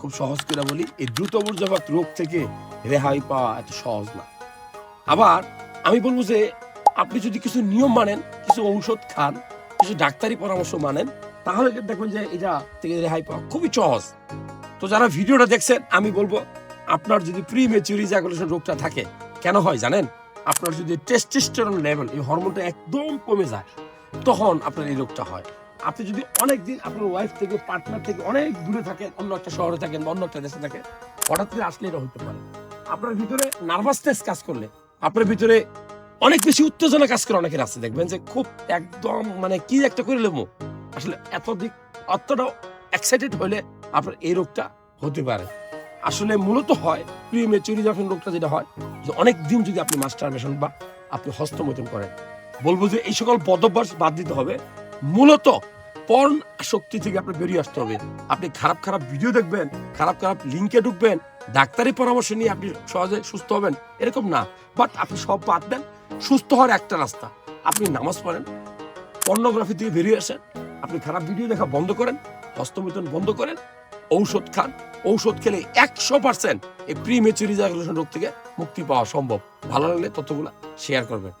খুব সহজ করে বলি, এই দ্রুত বর্জ্যপাত রোগ থেকে রেহাই পাওয়া এত সহজ না। আবার আমি বলব যে, আপনি যদি কিছু নিয়ম মানেন, কিছু ঔষধ খান, কিছু ডাক্তারি পরামর্শ মানেন, তাহলে দেখবেন যে এটা থেকে রেহাই পাওয়া খুবই সহজ। তো যারা ভিডিওটা দেখছেন, আমি বলব আপনার যদি প্রি মেচুরি জ্যাকুলেশন রোগটা থাকে, কেন হয় জানেন? আপনার যদি টেস্টোস্টেরন লেভেল এই হরমোনটা একদম কমে যায়, তখন আপনার এই রোগটা হয়। আপনি যদি অনেক দিন আপনার ওয়াইফ থেকে পার্টনার থেকে অনেক দূরে থাকেন, অন্য একটা শহরে থাকেন বা অন্য একটা দেশে থাকেন, হঠাৎ করে আসলে এটা হতে পারে। আপনার ভিতরে নার্ভাসনেস কাজ করলে, আপনার ভিতরে অনেক বেশি উত্তেজনা কাজ করে অনেকের আছে। দেখবেন যে খুব একদম মানে কি একটা করে লেবো। আসলে এত দিক অতটা এক্সাইটেড হলে আপনার এই রোগটা হতে পারে। আসলে মূলত হয় প্রি মেচুরি যখন রোগটা যেটা হয়, যে অনেক দিন যদি আপনি মাস্টারবেশন বা আপনি হস্তমৈথুন করেন। বলব যে এই সকল বদভ্যাস বাদ দিতে হবে। মূলত পর্ন শক্তি থেকে আপনি বেরিয়ে আসতে হবে। আপনি খারাপ খারাপ ভিডিও দেখবেন, খারাপ খারাপ লিঙ্কে ঢুকবেন, ডাক্তারি পরামর্শ নিয়ে আপনি সহজে সুস্থ হবেন, এরকম না। বাট আপনি সব বাদ দেন, সুস্থ হওয়ার একটা রাস্তা। আপনি নামাজ পড়েন পর্নোগ্রাফি থেকে বেরিয়ে আসেন, আপনি খারাপ ভিডিও দেখা বন্ধ করেন, হস্তমিথন বন্ধ করেন, ঔষধ খান। ঔষধ খেলে একশো পার্সেন্ট এই প্রি মেচুরি রোগ থেকে মুক্তি পাওয়া সম্ভব। ভালো লাগলে তথ্যগুলো শেয়ার করবেন।